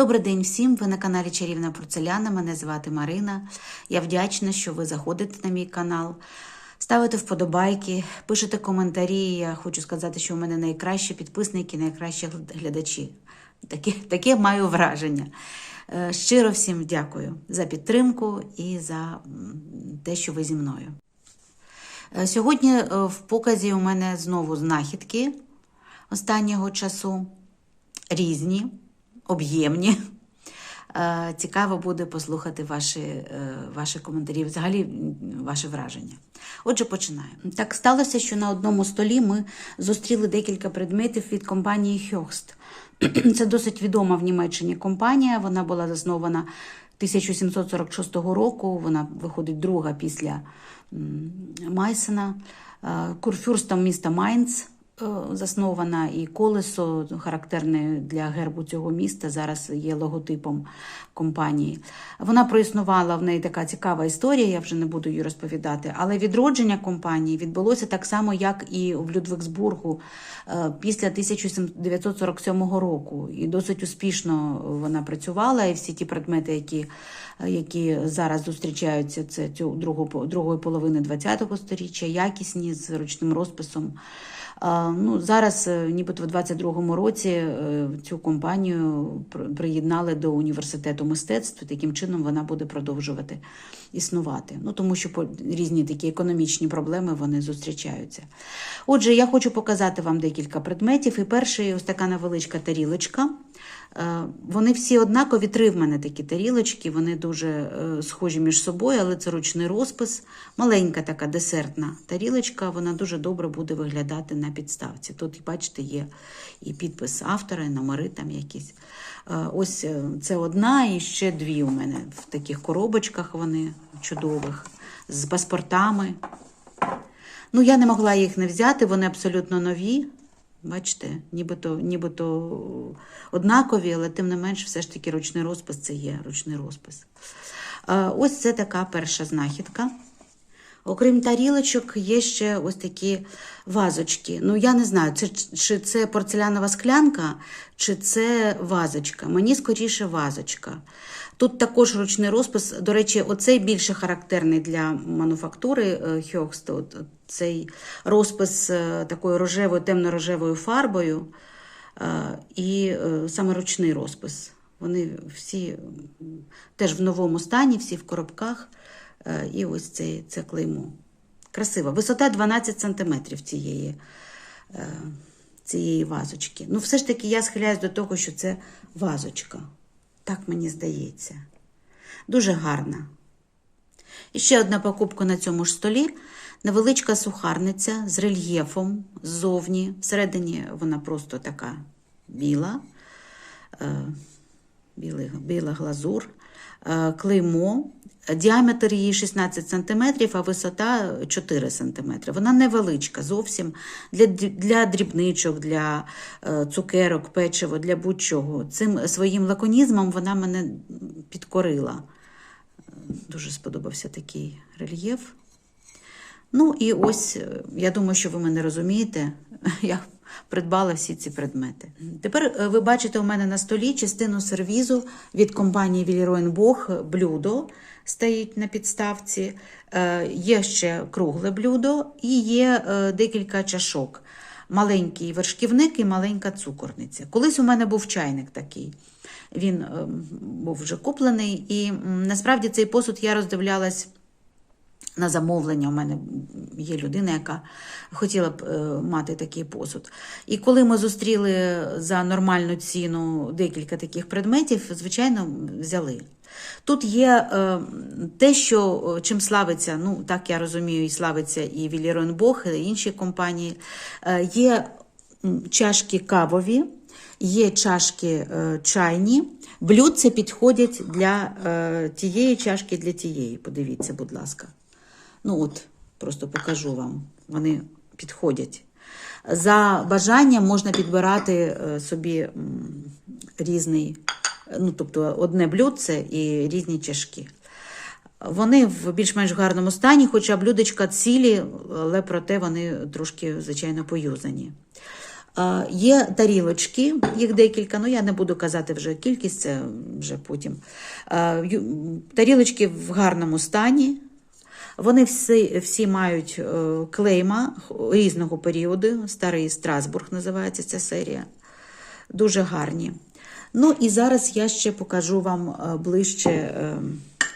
Добрий день всім! Ви на каналі Чарівна Порцеляна. Мене звати Марина. Я вдячна, що ви заходите на мій канал, ставите вподобайки, пишете коментарі. Я хочу сказати, що у мене найкращі підписники, найкращі глядачі. Таке, таке маю враження. Е, Щиро всім дякую за підтримку і за те, що ви зі мною. Е, Сьогодні е, в показі у мене знову знахідки останнього часу різні, об'ємні. Е, Цікаво буде послухати ваші, е, ваші коментарі, взагалі м, ваші враження. Отже, починаємо. Так сталося, що на одному столі ми зустріли декілька предметів від компанії Höchst. Це досить відома в Німеччині компанія. Вона була заснована 1746 року. Вона виходить друга після Майсена. Е, Курфюрстом міста Майнц заснована, і колесо характерне для гербу цього міста зараз є логотипом компанії. Вона проіснувала в неї така цікава історія, я вже не буду її розповідати. Але відродження компанії відбулося так само, як і в Людвигсбургу е, після 1947 року. І досить успішно вона працювала, і всі ті предмети, які, які зараз зустрічаються, це цю другу, другої половини ХХ століття, якісні з ручним розписом. Ну, зараз, е, нібито в 22-му році, е, цю компанію приєднали до університету мистецтв. Таким чином вона буде продовжувати існувати. Ну, тому що різні такі економічні проблеми вони зустрічаються. Отже, я хочу показати вам декілька предметів. І перший ось така невеличка тарілочка. Е, Вони всі однакові, три в мене такі тарілочки, вони дуже е, схожі між собою, але це ручний розпис. Маленька така десертна тарілочка, вона дуже добре буде виглядати на підставці. Тут, бачите, є і підпис автора, і номери там якісь. Е, Ось це одна і ще дві у мене в таких коробочках вони чудових, з паспортами. Ну, я не могла їх не взяти, вони абсолютно нові. Бачите, нібито, нібито однакові, але тим не менш, все ж таки ручний розпис це є ручний розпис. Е, Ось це така перша знахідка. Окрім тарілочок, є ще ось такі вазочки. Ну, я не знаю, це, чи це порцелянова склянка, чи це вазочка. Мені скоріше вазочка. Тут також ручний розпис. До речі, оцей більше характерний для мануфактури е. От Цей розпис е, такою рожевою, темно-рожевою фарбою е, і саме ручний розпис. Вони всі теж в новому стані, всі в коробках. Е, І ось це, це клеймо. Красиво. Висота 12 см цієї, е, цієї вазочки. Ну, все ж таки, я схиляюсь до того, що це вазочка. Так мені здається. Дуже гарна. І ще одна покупка на цьому ж столі. Невеличка сухарниця з рельєфом ззовні. Всередині вона просто така біла, е, біла глазур, клеймо. Діаметр її 16 см, а висота 4 см. Вона невеличка зовсім для, для дрібничок, для е, цукерок, печиво, для будь-чого. Цим своїм лаконізмом вона мене підкорила. Дуже сподобався такий рельєф. Ну і ось, е, я думаю, що ви мене розумієте, я придбала всі ці предмети. Тепер е, ви бачите у мене на столі частину сервізу від компанії Віліроєнбог блюдо стоїть на підставці. Е, Є ще кругле блюдо і є декілька чашок. Маленький вершківник і маленька цукорниця. Колись у мене був чайник такий. Він ем, був вже куплений, і насправді цей посуд я роздивлялась на замовлення. У мене є людина, яка хотіла б е, мати такий посуд. І коли ми зустріли за нормальну ціну декілька таких предметів, звичайно, взяли. Тут є е, те, що е, чим славиться, ну так я розумію, і славиться і Віліронбог, і інші компанії. Є чашки кавові, є чашки чайні. Блюдця підходять для тієї чашки, для тієї. Подивіться, будь ласка. Ну от, просто покажу вам. Вони підходять. За бажанням можна підбирати е, собі різний, ну, тобто одне блюдце і різні чашки. Вони в більш-менш гарному стані, хоча блюдечка цілі, але проте вони трошки, звичайно, поюзані. Е, Є тарілочки, їх декілька, ну я не буду казати вже кількість, це вже потім. Е, Тарілочки в гарному стані. Вони всі, всі мають е, клейма різного періоду. Старий Страсбург називається ця серія. Дуже гарні. Ну і зараз я ще покажу вам е, ближче е,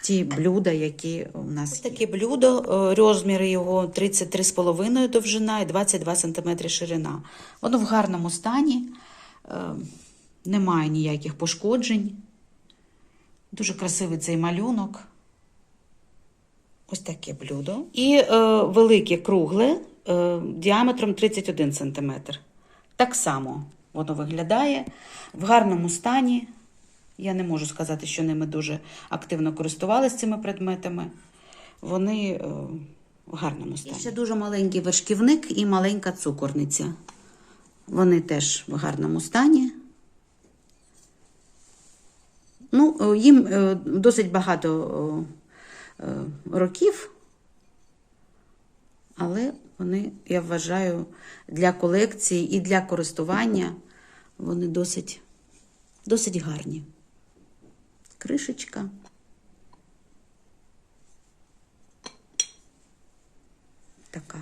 ті блюда, які у нас є. Таке блюдо, розміри його 33,5 довжина і 22 см ширина. Воно в гарному стані, немає ніяких пошкоджень. Дуже красивий цей малюнок. Ось таке блюдо. І е, велике кругле е, діаметром 31 см. Так само воно виглядає в гарному стані. Я не можу сказати, що ними дуже активно користувалися цими предметами. Вони е, в гарному стані. І ще дуже маленький вершківник і маленька цукорниця. Вони теж в гарному стані. Ну, е, їм е, досить багато е, років, але вони, я вважаю, для колекції і для користування вони досить, досить гарні. Кришечка. Така.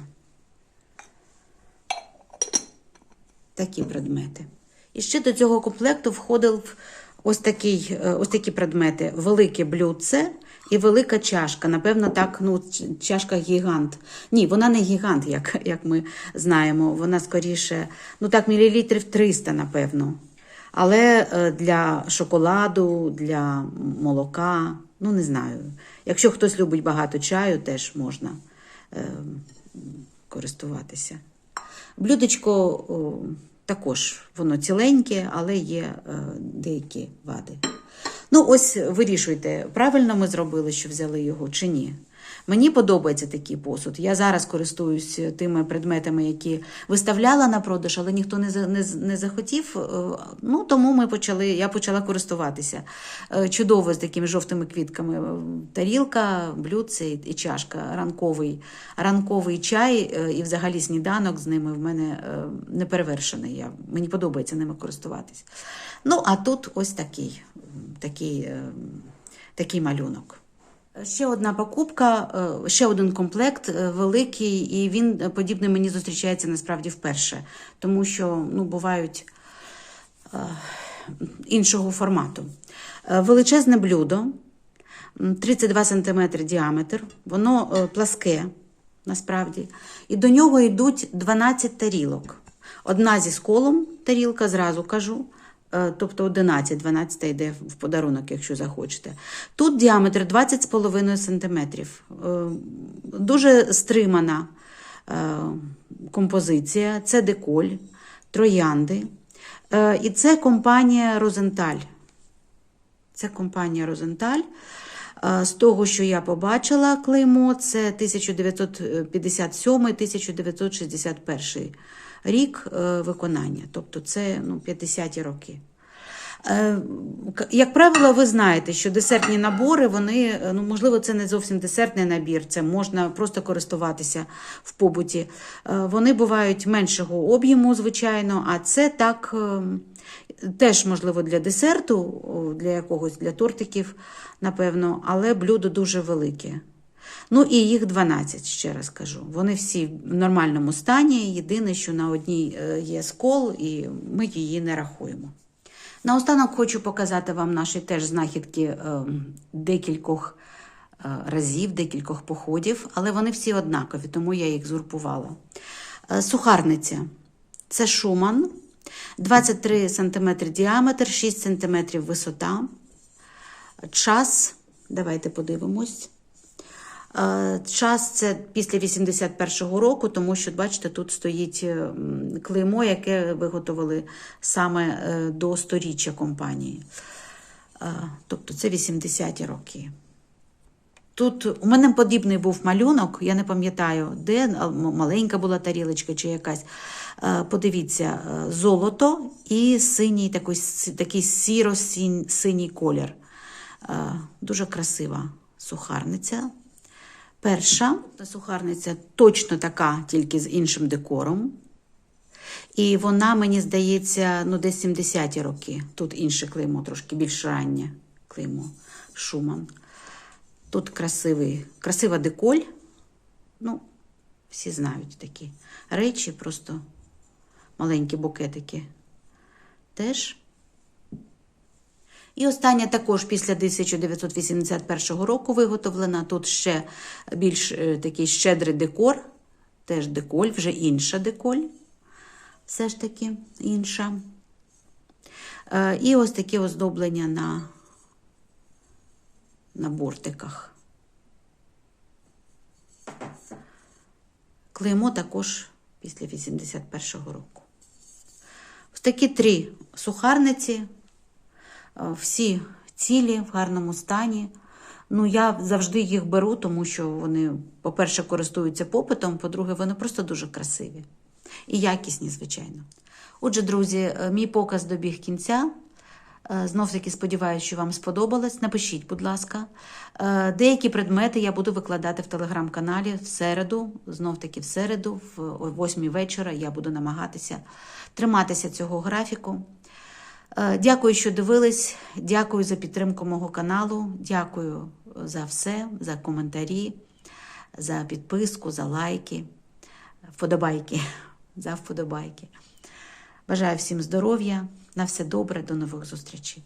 Такі предмети. І ще до цього комплекту входив ось, такий, е, ось такі предмети: велике блюдце і велика чашка. Напевно, так, ну, чашка гігант. Ні, вона не гігант, як, як ми знаємо. Вона скоріше, ну так, мілілітрів 300, напевно. Але е, для шоколаду, для молока, ну не знаю. Якщо хтось любить багато чаю, теж можна е, користуватися. Блюдечко також воно ціленьке, але є е, деякі вади. Ну, ось вирішуйте, правильно ми зробили, що взяли його чи ні. Мені подобається такий посуд. Я зараз користуюсь тими предметами, які виставляла на продаж, але ніхто не, не, не захотів. Е, Ну, тому ми почали, я почала користуватися. Е, Чудово з такими жовтими квітками. Е, Тарілка, блюдце і чашка, ранковий, ранковий чай е, і взагалі сніданок з ними в мене е, не перевершений. Я, мені подобається ними користуватись. Ну, а тут ось такий, такий, е, такий малюнок. Ще одна покупка, е, ще один комплект е, великий, і він е, подібний мені зустрічається насправді вперше, тому що ну, бувають іншого формату. Величезне блюдо, 32 см діаметр, воно пласке насправді, і до нього йдуть 12 тарілок. Одна зі сколом тарілка, зразу кажу. Е, Тобто 11, 12 йде в подарунок, якщо захочете. Тут діаметр 20,5 см. Е, Дуже стримана е, композиція. Це деколь, троянди. І це компанія Розенталь. Це компанія Розенталь. З того, що я побачила клеймо, це 1957-1961 рік е, виконання. Тобто це ну, 50-ті роки. Е, Як правило, ви знаєте, що десертні набори, вони, е, ну, можливо, це не зовсім десертний набір, це можна просто користуватися в побуті. Вони бувають меншого об'єму, звичайно, а це так теж, можливо, для десерту, для якогось, для тортиків, напевно, але блюдо дуже велике. Ну і їх 12, ще раз кажу. Вони всі в нормальному стані. Єдине, що на одній е, є скол, і ми її не рахуємо. Наостанок хочу показати вам наші теж знахідки е, декількох е, разів, декількох походів, але вони всі однакові, тому я їх згрупувала. Е, Сухарниця це Шуман, 23 см діаметр, 6 см висота. Час, давайте подивимось. Час це після 81-го року, тому що, бачите, тут стоїть е, клеймо, яке виготовили саме е, до сторіччя компанії. Тобто це 80-ті роки. Тут у мене подібний був малюнок, я не пам'ятаю, де маленька була тарілочка чи якась. Подивіться, е, золото і синій такий, такий сіро-синій колір. Дуже красива сухарниця. Перша сухарниця точно така, тільки з іншим декором. І вона, мені здається, ну, десь 70-ті роки. Тут інше клеймо, трошки більш раннє клеймо. Шуман. Тут красивий, красива деколь. Ну, всі знають такі речі, просто маленькі букетики. Теж. І остання також після 1981 року виготовлена. Тут ще більш е, такий щедрий декор, теж деколь, вже інша деколь, все ж таки інша. Е, І ось такі оздоблення на, на бортиках. Клеймо також після 81-го року. Ось такі три сухарниці, всі цілі в гарному стані. Ну, я завжди їх беру, тому що вони, по-перше, користуються попитом, по-друге, вони просто дуже красиві і якісні, звичайно. Отже, друзі, е, мій показ добіг кінця. Знов таки сподіваюся, що вам сподобалось. Напишіть, будь ласка. Е, Деякі предмети я буду викладати в телеграм-каналі в середу. Знов таки в середу, в 8 вечора я буду намагатися триматися цього графіку. Е, Дякую, що дивились. Дякую за підтримку мого каналу. Дякую за все, за коментарі, за підписку, за лайки, вподобайки. За вподобайки. Бажаю всім здоров'я, на все добре, до нових зустрічей.